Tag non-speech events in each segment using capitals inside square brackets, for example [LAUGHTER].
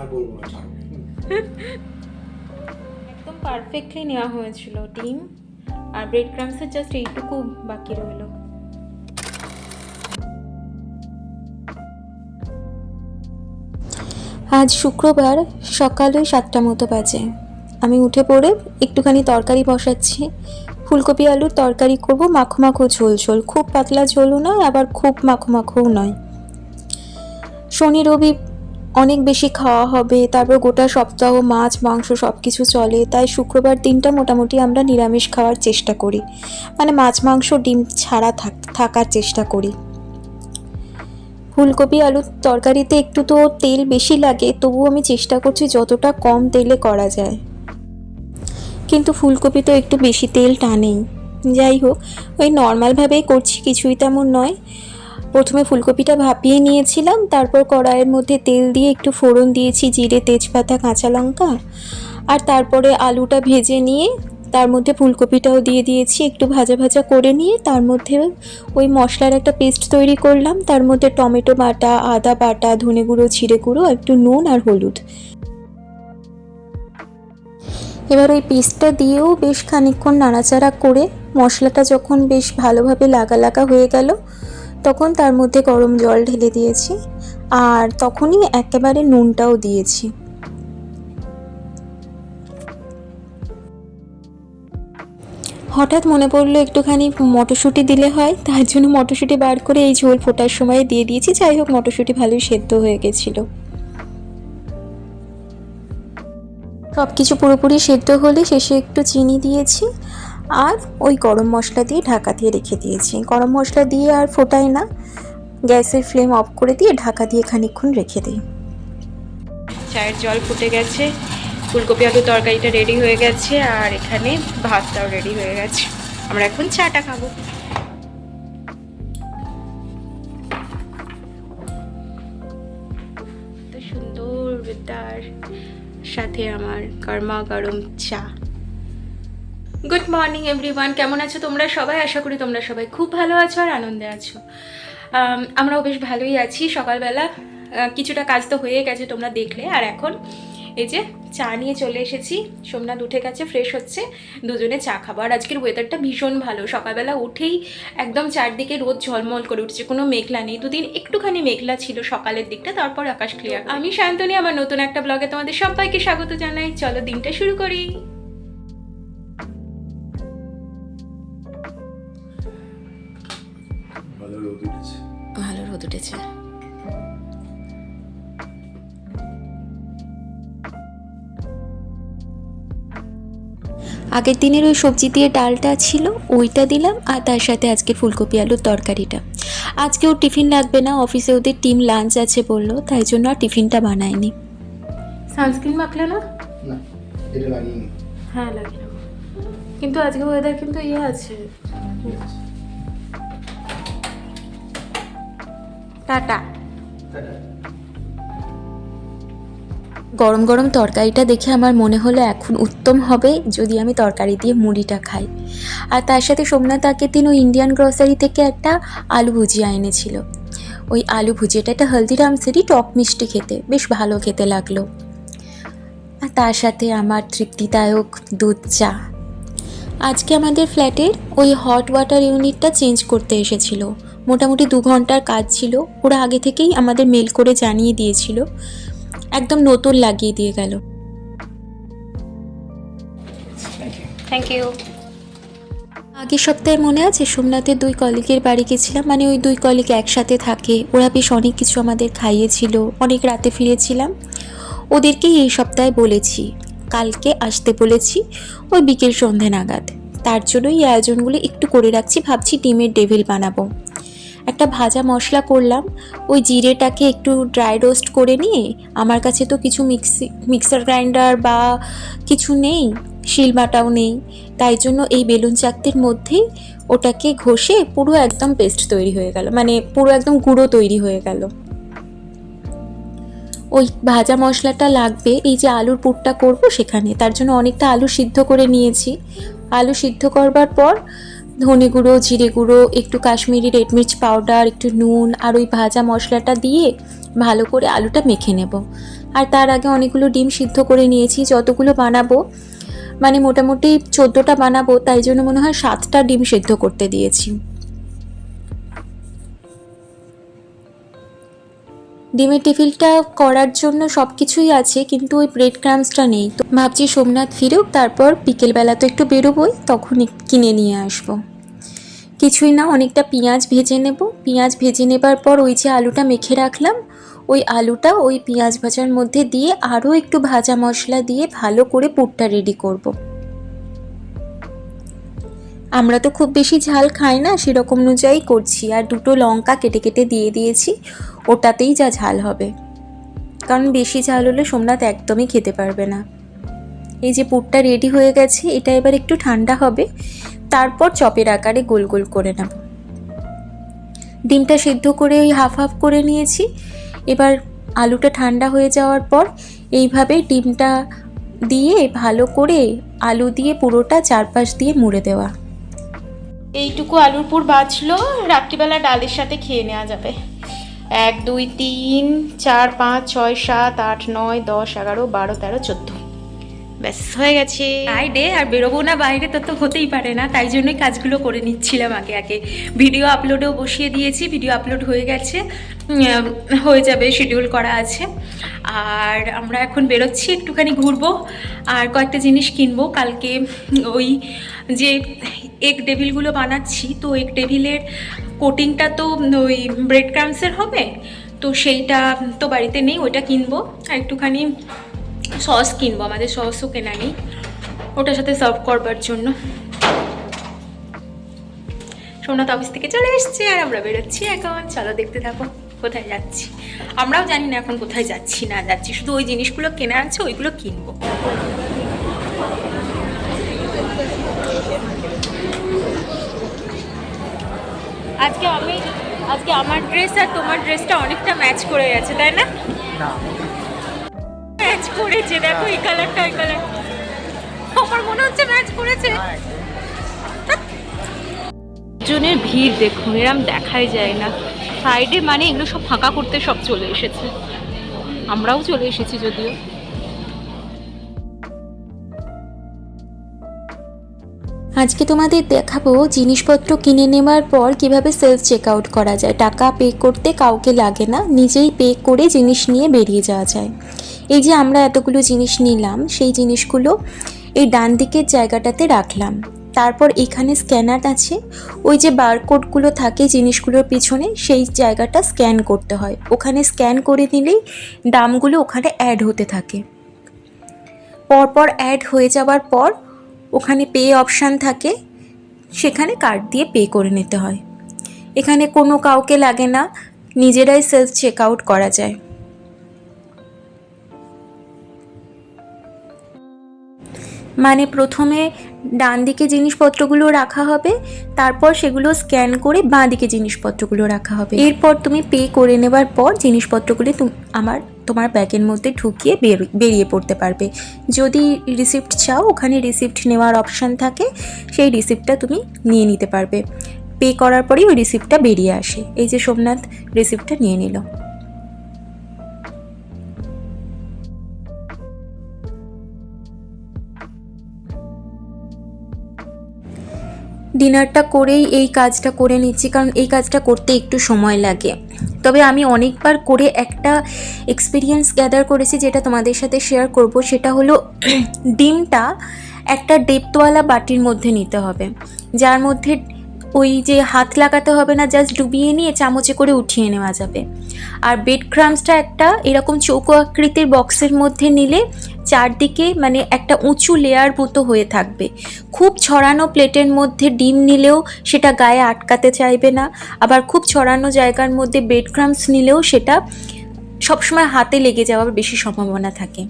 আর বলব না ছাড়ো। একদম পারফেক্টলি নেওয়া হয়েছিল ডিম। আর ব্রেড ক্রামসের জাস্ট এইটুকু বাকি রইল। আজ শুক্রবার সকাল ওই সাতটা মতো বাজে। আমি উঠে পড়ে একটুখানি তরকারি বসাচ্ছি। ফুলকপি আলুর তরকারি করব মাখো মাখো ঝোল ঝোল খুব পাতলা ঝোলও নয় আবার খুব মাখো মাখোও নয়। শনি রবি অনেক বেশি খাওয়া হবে, তারপর গোটা সপ্তাহ মাছ, মাংস সব কিছু চলে, তাই শুক্রবার দিনটা মোটামুটি আমরা নিরামিষ খাওয়ার চেষ্টা করি। মানে মাছ, মাংস, ডিম ছাড়া থাক, থাকার চেষ্টা করি। ফুলকপি, আলুর তরকারিতে একটু তো তেল বেশি লাগে, তবুও আমি চেষ্টা করছি যতটা কম তেলে করা যায়। কিন্তু ফুলকপি তো একটু বেশি তেল টানেই। যাই হোক, ওই নর্মালভাবেই করছি, কিছুই তেমন নয়। প্রথমে ফুলকপিটা ভাপিয়ে নিয়েছিলাম, তারপর কড়াইয়ের মধ্যে তেল দিয়ে একটু ফোড়ন দিয়েছি, জিরে, তেজপাতা, কাঁচা লঙ্কা। আর তারপরে আলুটা ভেজে নিয়ে তার মধ্যে ফুলকপিটাও দিয়ে দিয়েছি, একটু ভাজা ভাজা করে নিয়ে তার মধ্যে ওই মশলার একটা পেস্ট তৈরি করলাম, তার মধ্যে টমেটো বাটা, আদা বাটা, ধনে গুঁড়ো, জিরে গুঁড়ো একটু নুন আর হলুদ। এবার ওই পেস্টটা দিয়েও বেশ খানিকক্ষণ নাড়াচাড়া করে মশলাটা যখন বেশ ভালোভাবে লাগা লাগা হয়ে গেল তখন তার মধ্যে গরম জল ঢেলে দিয়েছি আর তখনই একেবারে নুনটাও দিয়েছি। হঠাৎ মনে পড়ল একটুখানি মটরশুঁটি দিলে হয়, তার জন্য মটরশুঁটি বার করে এই ঝোল ফোটার সময় দিয়ে দিয়েছি। যাই হোক, মটরশুঁটি ভালোই সেদ্ধ হয়ে গেছিল। সব কিছু পুরোপুরি সেদ্ধ হলে শেষে একটু চিনি দিয়েছি আর ওই গরম মশলা দিয়ে ঢাকা দিয়ে রেখে দিয়েছি। গরম মশলা দিয়ে আর ফোটাই না। গ্যাসের ফ্লেম অফ করে দিয়ে ঢাকা দিয়ে খানিকক্ষণ রেখে দিই। চায়ের জল ফুটে গেছে। ফুলকপি আলু তরকারিটা রেডি হয়ে গেছে আর এখানে ভাতটাও রেডি হয়ে গেছে। আমরা এখন চাটা খাব। সুন্দর তার সাথে আমার গরমা গরম চা। গুড মর্নিং এভরিওয়ান কেমন আছো তোমরা সবাই? আশা করি তোমরা সবাই খুব ভালো আছো আর আনন্দে আছো। আমরাও বেশ ভালোই আছি। সকালবেলা কিছুটা কাজ তো হয়ে গেছে তোমরা দেখলে। আর এখন এই যে চা নিয়ে চলে এসেছি। সোমনাথ উঠে গেছে ফ্রেশ হচ্ছে। দুজনে চা খাব। আর আজকের ওয়েদারটা ভীষণ ভালো। সকালবেলা উঠেই একদম চারদিকে রোদ ঝলমল করে উঠছে। কোনো মেঘলা নেই। দুদিন একটুখানি মেঘলা ছিল সকালের দিকটা, তারপর আকাশ ক্লিয়ার আমি শান্তনী, আমার নতুন একটা ব্লগে তোমাদের সবাইকে স্বাগত জানাই। চলো দিনটা শুরু করি। রোদ উঠেছে। ভালো রোদ উঠেছে। আগের দিনের ওই সবজি দিয়ে ডালটা ছিল ওইটা দিলাম আর তার সাথে আজকে ফুলকপি আলুর তরকারিটা। আজকে ওর টিফিন লাগবে না অফিসে ওদের টিম লাঞ্চ আছে বলল তাই জন্য আর টিফিনটা বানায়নি। সানস্ক্রিন মাখলে না? লাগিয়ে হ্যাঁ লাগে কিন্তু আজকে ওয়েদার কিন্তু ইয়ে আছে। টাটা। গরম গরম তরকারিটা দেখে আমার মনে হলো এখন উত্তম হবে যদি আমি তরকারি দিয়ে মুড়িটা খাই। আর তার সাথে সোমনাথ আগের দিন ওই ইন্ডিয়ান গ্রসারি থেকে একটা আলু ভুজিয়া এনেছিল। ওই আলু ভুজিয়াটা একটা হলদিরামসেরই টক মিষ্টি খেতে, বেশ ভালো খেতে লাগল। আর তার সাথে আমার তৃপ্তিদায়ক দুধ চা। আজকে আমাদের ফ্ল্যাটের ওই হট ওয়াটার ইউনিটটা চেঞ্জ করতে এসেছিল। মোটামুটি দু ঘণ্টার কাজ ছিল। ওরা আগে থেকেই আমাদের মেল করে জানিয়ে দিয়েছিল। একদম নতুন লাগিয়ে দিয়ে গেল। থ্যাংক ইউ আগের সপ্তাহে মনে আছে সোমনাথের দুই কলিগের বাড়ি গেছিলাম? মানে ওই দুই কলিগ একসাথে থাকে। ওরা বেশ অনেক কিছু আমাদের খাইয়েছিল অনেক রাতে ফিরেছিলাম। ওদেরকেই এই সপ্তাহে বলেছি কালকে আসতে বলেছি ওই বিকেল সন্ধে নাগাদ। তার জন্য এই আয়োজনগুলো একটু করে রাখছি ভাবছি ডিমের ডেভিল বানাবো। একটা ভাজা মশলা করলাম। ওই জিরেটাকে একটু ড্রাই রোস্ট করে নিয়ে আমার কাছে তো কিছু মিক্সি মিক্সার গ্রাইন্ডার বা কিছু নেই শিলবাটাও নেই। তাই জন্য এই বেলুন চাকতির মধ্যেই ওটাকে ঘষে পুরো একদম পেস্ট তৈরি হয়ে গেল। মানে পুরো একদম গুঁড়ো তৈরি হয়ে গেল। ওই ভাজা মশলাটা লাগবে, এই যে আলুর পুরটা করব সেখানে। তার জন্য অনেকটা আলু সিদ্ধ করে নিয়েছি। আলু সিদ্ধ করবার পর ধনে গুঁড়ো, জিরে গুঁড়ো, একটু কাশ্মীরি রেড মির্চ পাউডার, একটু নুন আর ওই ভাজা মশলাটা দিয়ে ভালো করে আলুটা মেখে নেব। আর তার আগে অনেকগুলো ডিম সিদ্ধ করে নিয়েছি, যতগুলো বানাবো মানে মোটামুটি চোদ্দোটা বানাবো, তাই জন্য মনে হয় সাতটা ডিম সিদ্ধ করতে দিয়েছি। ডিমের টিফিনটা করার জন্য সব কিছুই আছে, কিন্তু ওই ব্রেড ক্রামসটা নেই। তো ভাবছি সোমনাথ ফিরুক, তারপর বিকেলবেলা তো একটু বেরোবই তখনই কিনে নিয়ে আসব। কিছুই না, অনেকটা পেঁয়াজ ভেজে নেব। পেঁয়াজ ভেজে নেবার পর ওই যে আলুটা মেখে রাখলাম, ওই আলুটা ওই পেঁয়াজ ভাজার মধ্যে দিয়ে আরও একটু ভাজা মশলা দিয়ে ভালো করে পুরটা রেডি করব। আমরা তো খুব বেশি ঝাল খাই না, সেরকম অনুযায়ী করছি। আর দুটো লঙ্কা কেটে কেটে দিয়ে দিয়েছি, ওটাতেই যা ঝাল হবে। কারণ বেশি ঝাল হলে সোমনাথ একদমই খেতে পারবে না। এই যে পুরটা রেডি হয়ে গেছে, এটা এবার একটু ঠান্ডা হবে। তারপর চপের আকারে গোল গোল করে নেব। ডিমটা সিদ্ধ করে ওই হাফ হাফ করে নিয়েছি। এবার আলুটা ঠান্ডা হয়ে যাওয়ার পর এইভাবে ডিমটা দিয়ে ভালো করে আলু দিয়ে পুরোটা চারপাশ দিয়ে মুড়ে দেওয়া। এইটুকু আলুর পুর বাঁচলো, রাত্রিবেলা ডালের সাথে খেয়ে নেওয়া যাবে। এক, দুই, তিন, চার, পাঁচ, ছয়, সাত, আট, নয়, দশ, এগারো, বারো, তেরো, চোদ্দ। ব্যাস, হয়ে গেছে। ফ্রাইডে আর বেরোবো না, বাইরে তো তো হতেই পারে না, তাই জন্যই কাজগুলো করে নিচ্ছিলাম আগে আগে। ভিডিও আপলোডেও বসিয়ে দিয়েছি, ভিডিও আপলোড হয়ে গেছে হয়ে যাবে শিডিউল করা আছে। আর আমরা এখন বেরোচ্ছি, একটুখানি ঘুরবো, আর কয়েকটা জিনিস কিনবো। কালকে ওই যে এগ টেবিলগুলো বানাচ্ছি, তো এগ টেবিলের কোটিংটা তো ওই ব্রেড ক্রামসের হবে, তো সেইটা তো বাড়িতে নেই, ওইটা কিনবো। আর একটুখানি সস কিনবো, আমাদের সসও কেনা নেই। ওটার সাথে সার্ভ করবার জন্য। সোমনাথ অফিস থেকে চলে এসছে আর আমরা বেরোচ্ছি এখন। চলো দেখতে থাকো, কোথায় যাচ্ছি। আমরাও জানি না এখন কোথায় যাচ্ছি, না যাচ্ছি। শুধু ওই জিনিসগুলো কেনা আছে, ওইগুলো কিনবো। আজকে আমি আজকে আমার ড্রেস আর তোমার ড্রেসটা অনেকটা ম্যাচ করে গেছে, তাই না। ম্যাচ করেছে, দেখো এই কালারটা ওই কালার আমার মনে হচ্ছে ম্যাচ করেছে। জনের ভিড় দেখুন, এরম দেখাই যায় না। ফ্রাইডে মানে এগুলো সব ফাঁকা করতে সব চলে এসেছে। আমরাও চলে এসেছি যদিও। আজকে তোমাদের দেখাবো জিনিসপত্র কিনে নেওয়ার পর কীভাবে সেলফ চেক আউট করা যায়। টাকা পে করতে কাউকে লাগে না, নিজেই পে করে জিনিস নিয়ে বেরিয়ে যাওয়া যায়। এই যে আমরা এতগুলো জিনিস নিলাম, সেই জিনিসগুলো এই ডান দিকের জায়গাটাতে রাখলাম। তারপর এখানে স্ক্যানার আছে। ওই যে বারকোডগুলো থাকে জিনিসগুলোর পিছনে, সেই জায়গাটা স্ক্যান করতে হয়। ওখানে স্ক্যান করে দিলেই দামগুলো ওখানে অ্যাড হতে থাকে। পরপর অ্যাড হয়ে যাওয়ার পর ওখানে পে অপশান থাকে। সেখানে কার্ড দিয়ে পে করে নিতে হয়। এখানে কোনো কাউকে লাগে না। নিজেরাই সেলফ চেক আউট করা যায়। মানে প্রথমে ডান দিকে জিনিসপত্রগুলো রাখা হবে, তারপর সেগুলো স্ক্যান করে বাঁ দিকে জিনিসপত্রগুলো রাখা হবে। এরপর তুমি পে করে নেবার পর জিনিসপত্রগুলি তুম- আমার, তোমার ব্যাগের মধ্যে ঢুকিয়ে বের- বেরিয়ে পড়তে পারবে। যদি রিসিপ্ট চাও, ওখানে রিসিপ্ট নেওয়ার অপশান থাকে, সেই রিসিপ্টটা তুমি নিয়ে নিতে পারবে। পে করার পরেই ওই রিসিপ্টটা বেরিয়ে আসে। এই যে সোমনাথ, রিসিপ্টটা নিয়ে নিল। ডিনারটা করেই এই কাজটা করে নিচ্ছি, কারণ এই কাজটা করতে একটু সময় লাগে। তবে আমি অনেকবার করে একটা এক্সপিরিয়েন্স গ্যাদার করেছি যেটা তোমাদের সাথে শেয়ার করব, সেটা হলো [CLEARS THROAT] ডিমটা একটা ডেপতওয়ালা বাটির মধ্যে নিতে হবে। যার মধ্যে ওই যে হাত লাগাতে হবে না জাস্ট ডুবিয়ে নিয়ে চামচে করে উঠিয়ে নেওয়া যাবে। আর বেড ক্রামসটা একটা এরকম চৌকো আকৃতির বক্সের মধ্যে নিলে চারদিকে মানে একটা উঁচু লেয়ার মতো হয়ে থাকবে। খুব ছড়ানো প্লেটের মধ্যে ডিম নিলেও সেটা গায়ে আটকাতে চাইবে না। আবার খুব ছড়ানো জায়গার মধ্যে বেড ক্রামস নিলেও সেটা সবসময় হাতে লেগে যাওয়ার বেশি সম্ভাবনা থাকে।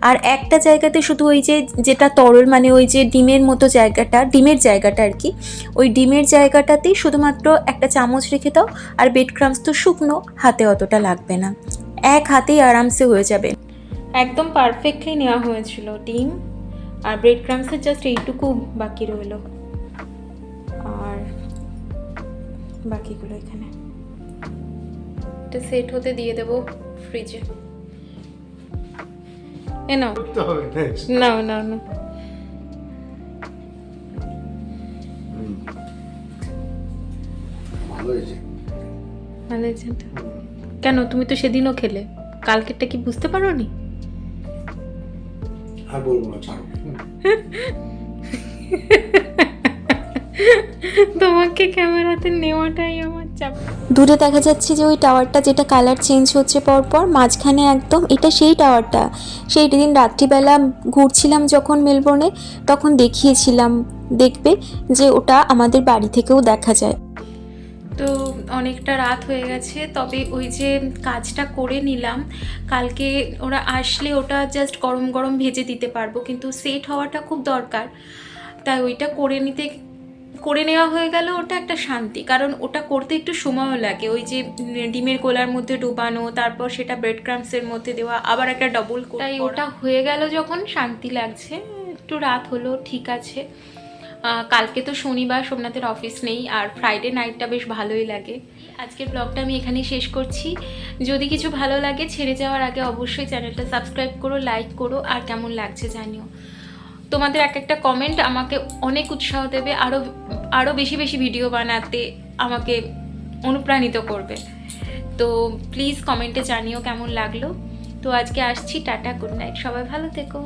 আর একটা জায়গাতে শুধু ওই যে যেটা তরল মানে ওই যে ডিমের মতো জায়গাটা, ডিমের জায়গাটা আর কি, ওই ডিমের জায়গাটাতেই শুধুমাত্র একটা চামচ রেখে দাও আর বেড ক্রামস তো শুকনো, হাতে অতটা লাগবে না। এক হাতেই আরামসে হয়ে যাবে। একদম পারফেক্টলি নেওয়া হয়েছিল ডিম আর ব্রেড ক্রামসের জাস্ট এইটুকু বাকি রইল। আর বাকিগুলো এখানে। এটা সেট হতে দিয়ে দেবো ফ্রিজে এ নাও। নাও নাও ভালো হয়েছে। কেন তুমি তো সেদিনও খেলে। কালকেরটা কি বুঝতে পারো নি আর বলব না ছাড়ো। তোমাকে ক্যামেরাতে নেওয়াটাই আমার দূরে দেখা যাচ্ছে যে ওই টাওয়ারটা যেটা কালার চেঞ্জ হচ্ছে পরপর মাঝখানে একদম এটা সেই টাওয়ারটা। সেই দিন রাত্রিবেলা ঘুরছিলাম যখন মেলবোর্নে তখন দেখিয়েছিলাম দেখবে যে ওটা আমাদের বাড়ি থেকেও দেখা যায়। তো অনেকটা রাত হয়ে গেছে তবে ওই যে কাজটা করে নিলাম কালকে ওরা আসলে ওটা জাস্ট গরম গরম ভেজে দিতে পারব কিন্তু সেট হওয়াটা খুব দরকার। তাই ওইটা করে নিতে করে নেওয়া হয়ে গেল ওটা একটা শান্তি। কারণ ওটা করতে একটু সময়ও লাগে। ওই যে ডিমের কোলার মধ্যে ডুবানো তারপর সেটা ব্রেড ক্রামসের মধ্যে দেওয়া আবার একটা ডবল তাই ওটা হয়ে গেল যখন শান্তি লাগছে। একটু রাত হলো ঠিক আছে। কালকে তো শনিবার সোমনাথের অফিস নেই আর ফ্রাইডে নাইটটা বেশ ভালোই লাগে। আজকের ব্লগটা আমি এখানেই শেষ করছি। যদি কিছু ভালো লাগে ছেড়ে যাওয়ার আগে অবশ্যই চ্যানেলটা সাবস্ক্রাইব করো লাইক করো আর কেমন লাগছে জানিও। তোমাদের এক একটা কমেন্ট আমাকে অনেক উৎসাহ দেবে আরও আরও বেশি বেশি ভিডিও বানাতে আমাকে অনুপ্রাণিত করবে। তো প্লিজ কমেন্টে জানিও কেমন লাগল। তো আজকে আসছি, টাটা গুড নাইট সবাই ভালো থেকো।